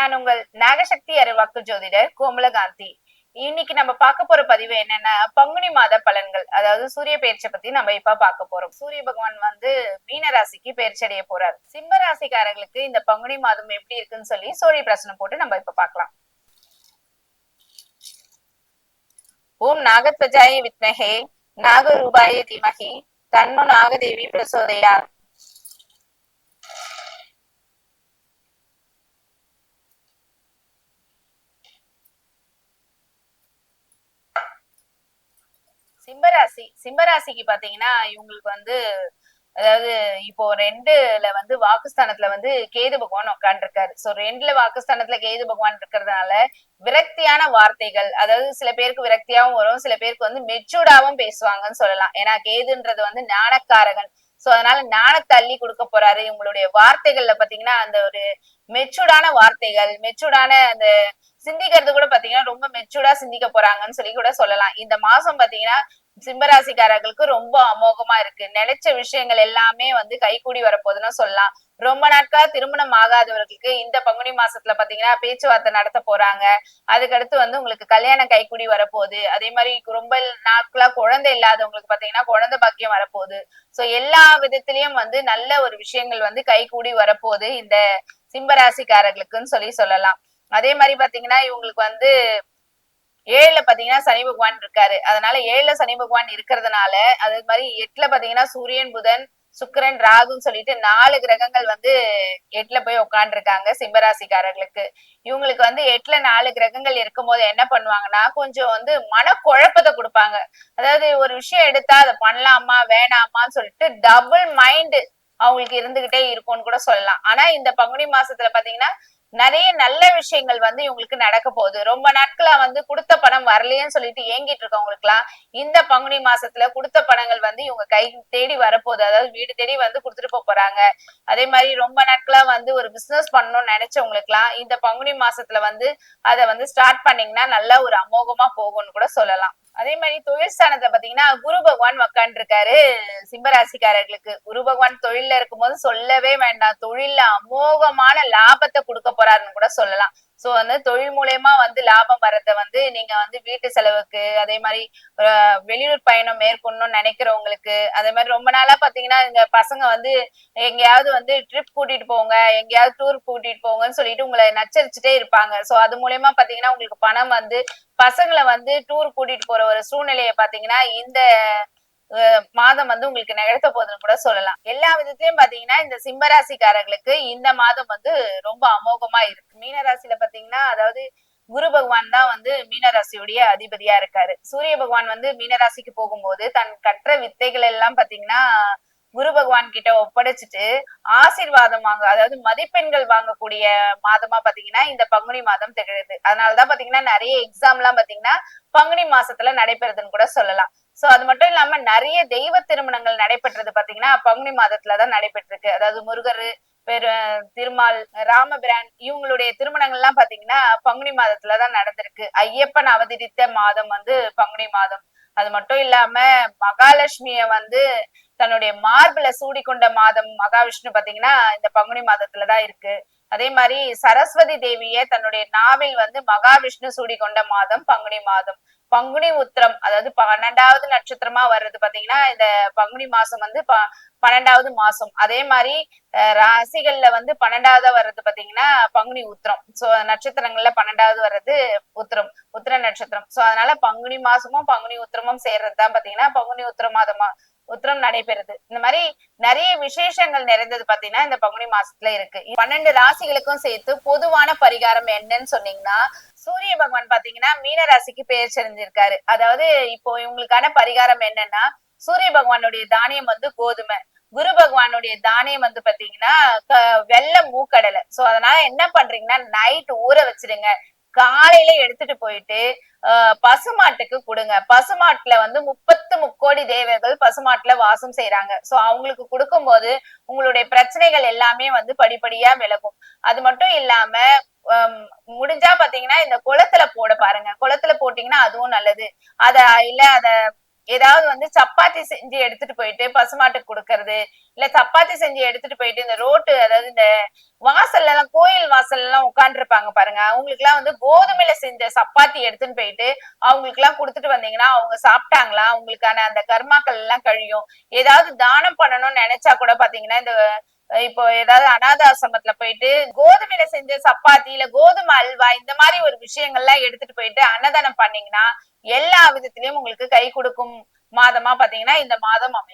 நான் உங்கள் நாகசக்தி அறிவாக்கு ஜோதிடர் கோமலகாந்தி. இன்னைக்கு நம்ம பார்க்க போற பதிவு என்னன்னா பங்குனி மாத பலன்கள். அதாவது சூரிய பெயர்ச்சி பத்தி நம்ம இப்ப பார்க்க போறோம். சூரிய பகவான் வந்து மீன ராசிக்கு பெயர்ச்சி அடைய போறார். சிம்ம ராசிக்காரர்களுக்கு இந்த பங்குனி மாதம் எப்படி இருக்குன்னு சொல்லி சூரிய பிரச்சனை போட்டு நம்ம இப்ப பார்க்கலாம். ஓம் நாகத்வஜாய வித்மஹே. நாகரூபாய தீமகி தன்மோ நாகதேவி பிரசோதயா. சிம்மராசி சிம்மராசிக்கு பாத்தீங்கன்னா இவங்களுக்கு வந்து அதாவது இப்போ ரெண்டுல வந்து வாக்குஸ்தானத்துல வந்து கேது பகவான் உட்காந்துருக்காரு சோ ரெண்டுல வாக்குஸ்தானத்துல கேது பகவான் இருக்கிறதுனால விரக்தியான வார்த்தைகள் அதாவது சில பேருக்கு விரக்தியாவும் வரும் சில பேருக்கு வந்து மெச்சூர்டாவும் பேசுவாங்கன்னு சொல்லலாம். ஏன்னா கேதுன்றது வந்து ஞானக்காரகன். சோ அதனால ஞானத்தை அள்ளி கொடுக்க போறாரு. இவங்களுடைய வார்த்தைகள்ல பாத்தீங்கன்னா அந்த ஒரு மெச்சூர்டான வார்த்தைகள் மெச்சூர்டான அந்த சிந்திக்கிறது கூட பாத்தீங்கன்னா ரொம்ப மெச்சூர்டா சிந்திக்க போறாங்கன்னு சொல்லி கூட சொல்லலாம். இந்த மாசம் பாத்தீங்கன்னா சிம்மராசிக்காரர்களுக்கு ரொம்ப அமோகமா இருக்கு. நினைச்ச விஷயங்கள் எல்லாமே வந்து கைகூடி வரப்போகுதுன்னு சொல்லலாம். ரொம்ப நாட்களா திருமணம் ஆகாதவர்களுக்கு இந்த பங்குனி மாசத்துல பாத்தீங்கன்னா பேச்சுவார்த்தை நடத்த போறாங்க. அதுக்கடுத்து வந்து உங்களுக்கு கல்யாணம் கைகூடி வரப்போகுது. அதே மாதிரி ரொம்ப நாட்களா குழந்தை இல்லாதவங்களுக்கு பாத்தீங்கன்னா குழந்தை பாக்கியம் வரப்போகுது. சோ எல்லா விதத்திலயும் வந்து நல்ல ஒரு விஷயங்கள் வந்து கைகூடி வரப்போகுது இந்த சிம்மராசிக்காரர்களுக்குன்னு சொல்லி சொல்லலாம். அதே மாதிரி பாத்தீங்கன்னா இவங்களுக்கு வந்து ஏழுல பாத்தீங்கன்னா சனி பகவான் இருக்காரு. அதனால ஏழுல சனி பகவான் இருக்கிறதுனால அதே மாதிரி எட்டுல பாத்தீங்கன்னா சூரியன் புதன் சுக்கிரன் ராகுன்னு சொல்லிட்டு நாலு கிரகங்கள் வந்து எட்டுல போய் உட்காந்துருக்காங்க சிம்மராசிக்காரர்களுக்கு. இவங்களுக்கு வந்து எட்டுல நாலு கிரகங்கள் இருக்கும் போது என்ன பண்ணுவாங்கன்னா கொஞ்சம் வந்து மனக்குழப்பத்தை கொடுப்பாங்க. அதாவது ஒரு விஷயம் எடுத்தா அதை பண்ணலாமா வேணாமான்னு சொல்லிட்டு டபுள் மைண்ட் அவங்களுக்கு இருந்துகிட்டே இருக்கும்னு கூட சொல்லலாம். ஆனா இந்த பங்குனி மாசத்துல பாத்தீங்கன்னா நிறைய நல்ல விஷயங்கள் வந்து இவங்களுக்கு நடக்க போகுது. ரொம்ப நாட்களா வந்து கொடுத்த பணம் வரலையேன்னு சொல்லிட்டு ஏங்கிட்டு இருக்கவங்களுக்கு எல்லாம் இந்த பங்குனி மாசத்துல கொடுத்த பணங்கள் வந்து இவங்க கை தேடி வரப்போகுது. அதாவது வீடு தேடி வந்து கொடுத்துட்டு போக போறாங்க. அதே மாதிரி ரொம்ப நாட்களா வந்து ஒரு பிசினஸ் பண்ணணும்னு நினைச்சவங்களுக்கு எல்லாம் இந்த பங்குனி மாசத்துல வந்து அதை வந்து ஸ்டார்ட் பண்ணீங்கன்னா நல்லா ஒரு அமோகமா போகும்னு கூட சொல்லலாம். அதே மாதிரி தொழில் ஸ்தானத்தை பாத்தீங்கன்னா குரு பகவான் உக்காண்டிருக்காரு. சிம்மராசிக்காரர்களுக்கு. குரு பகவான் தொழில்ல இருக்கும்போது சொல்லவே வேண்டாம். தொழில்ல அமோகமான லாபத்தை கொடுக்க போறாருன்னு கூட சொல்லலாம். சோ வந்து தொழில் மூலயமா வந்து லாபம் வர்றத வந்து நீங்க வந்து வீட்டு செலவுக்கு அதே மாதிரி வெளியூர் பயணம் மேற்கொள்ளணும்னு நினைக்கிறவங்களுக்கு அதே மாதிரி ரொம்ப நாளா பாத்தீங்கன்னா இந்த பசங்க வந்து எங்கேயாவது வந்து ட்ரிப் கூட்டிட்டு போங்க எங்கேயாவது டூர் கூட்டிட்டு போங்கன்னு சொல்லிட்டு உங்களை நச்சரிச்சுட்டே இருப்பாங்க. சோ அது மூலயமா பாத்தீங்கன்னா உங்களுக்கு பணம் வந்து பசங்களை வந்து டூர் கூட்டிட்டு போற ஒரு சூழ்நிலையை பாத்தீங்கன்னா இந்த மாதம் வந்து உங்களுக்கு நிகழ்த்த போதுன்னு கூட சொல்லலாம். எல்லா விதத்திலயும் பாத்தீங்கன்னா இந்த சிம்மராசிக்காரர்களுக்கு இந்த மாதம் வந்து ரொம்ப அமோகமா இருக்கு. மீனராசியில பாத்தீங்கன்னா அதாவது குரு பகவான் தான் வந்து மீனராசியுடைய அதிபதியா இருக்காரு. சூரிய பகவான் வந்து மீனராசிக்கு போகும்போது தன் கற்ற வித்தைகள் எல்லாம் பாத்தீங்கன்னா குரு பகவான் கிட்ட ஒப்படைச்சிட்டு ஆசீர்வாதம் வாங்க அதாவது மதிப்பெண்கள் வாங்கக்கூடிய மாதமா பாத்தீங்கன்னா இந்த பங்குனி மாதம் திகழுது. அதனாலதான் பாத்தீங்கன்னா நிறைய எக்ஸாம் எல்லாம் பாத்தீங்கன்னா பங்குனி மாசத்துல நடைபெறுதுன்னு கூட சொல்லலாம். சோ அது மட்டும் இல்லாம நிறைய தெய்வ திருமணங்கள் நடைபெற்றது பாத்தீங்கன்னா பங்குனி மாதத்துலதான் நடைபெற்றிருக்கு. அதாவது முருகர் பெரு திருமால் ராமபிரான் இவங்களுடைய திருமணங்கள் எல்லாம் பாத்தீங்கன்னா பங்குனி மாதத்துலதான் நடந்திருக்கு. ஐயப்பன் அவதரித்த மாதம் வந்து பங்குனி மாதம். அது மட்டும் இல்லாம மகாலட்சுமிய வந்து தன்னுடைய மார்பிள சூடிக்கொண்ட மாதம் மகாவிஷ்ணு பாத்தீங்கன்னா இந்த பங்குனி மாதத்துலதான் இருக்கு. அதே மாதிரி சரஸ்வதி தேவிய தன்னுடைய நாவில் வந்து மகாவிஷ்ணு சூடிக்கொண்ட மாதம் பங்குனி மாதம். பங்குனி உத்திரம் அதாவது பன்னெண்டாவது நட்சத்திரமா வர்றது பாத்தீங்கன்னா இந்த பங்குனி மாசம் வந்து ப பன்னெண்டாவது மாசம் அதே மாதிரி ராசிகள்ல வந்து பன்னெண்டாவது வர்றது பாத்தீங்கன்னா பங்குனி உத்திரம். சோ நட்சத்திரங்கள்ல பன்னெண்டாவது வர்றது உத்திரம் உத்திர நட்சத்திரம். சோ அதனால பங்குனி மாசமும் பங்குனி உத்திரமும் சேர்றதுதான் பாத்தீங்கன்னா பங்குனி உத்திர மாதமா உத்திரம் நடைபெறுது. இந்த மாதிரி நிறைய விசேஷங்கள் நிறைந்தது பாத்தீங்கன்னா இந்த பங்குனி மாசத்துல இருக்கு. பன்னெண்டு ராசிகளுக்கும் சேர்த்து பொதுவான பரிகாரம் என்னன்னு சொன்னீங்கன்னா சூரிய பகவான் பாத்தீங்கன்னா மீன ராசிக்கு பெயர் செறிஞ்சிருக்காரு. அதாவது இப்போ இவங்களுக்கான பரிகாரம் என்னன்னா சூரிய பகவானுடைய தானியம் வந்து கோதுமை. குரு பகவானுடைய தானியம் வந்து பாத்தீங்கன்னா வெள்ள மூக்கடலை. சோ அதனால என்ன பண்றீங்கன்னா நைட் ஊற வச்சிருங்க காலையில எடுத்துட்டு போயிட்டு பசுமாட்டுக்கு கொடுங்க. பசுமாட்டுல வந்து முப்பத்து முக்கோடி தேவர்கள் பசுமாட்டுல வாசம் செய்யறாங்க சோ அவங்களுக்கு கொடுக்கும் போது உங்களுடைய பிரச்சனைகள் எல்லாமே வந்து படிப்படியா விலகும். அது மட்டும் இல்லாம முடிஞ்சா பாத்தீங்கன்னா இந்த குளத்துல போட பாருங்க. குளத்துல போட்டீங்கன்னா அதுவும் நல்லது. அத இல்ல அத ஏதாவது வந்து சப்பாத்தி செஞ்சு எடுத்துட்டு போயிட்டு பசுமாட்டுக்கு கொடுக்கறது இல்ல சப்பாத்தி செஞ்சு எடுத்துட்டு போயிட்டு இந்த ரோட்டு அதாவது இந்த வாசல்ல எல்லாம் கோயில் வாசல் எல்லாம் உட்காந்துருப்பாங்க பாருங்க. அவங்களுக்கு எல்லாம் வந்து கோதுமையில செஞ்ச சப்பாத்தி எடுத்துன்னு போயிட்டு அவங்களுக்கு எல்லாம் கொடுத்துட்டு வந்தீங்கன்னா அவங்க சாப்பிட்டாங்களா? அவங்களுக்கான அந்த கர்மாக்கள் எல்லாம் கழியும். ஏதாவது தானம் பண்ணணும்னு நினைச்சா கூட பாத்தீங்கன்னா இந்த இப்போ ஏதாவது அனாத ஆசிரமத்துல போயிட்டு கோதுமையில செஞ்ச சப்பாத்தி இல்ல கோதுமை அல்வா இந்த மாதிரி ஒரு விஷயங்கள்லாம் எடுத்துட்டு போயிட்டு அன்னதானம் பண்ணீங்கன்னா எல்லா விதத்திலயும் உங்களுக்கு கை கொடுக்கும் மாதமா பாத்தீங்கன்னா இந்த மாதம் அமையும்.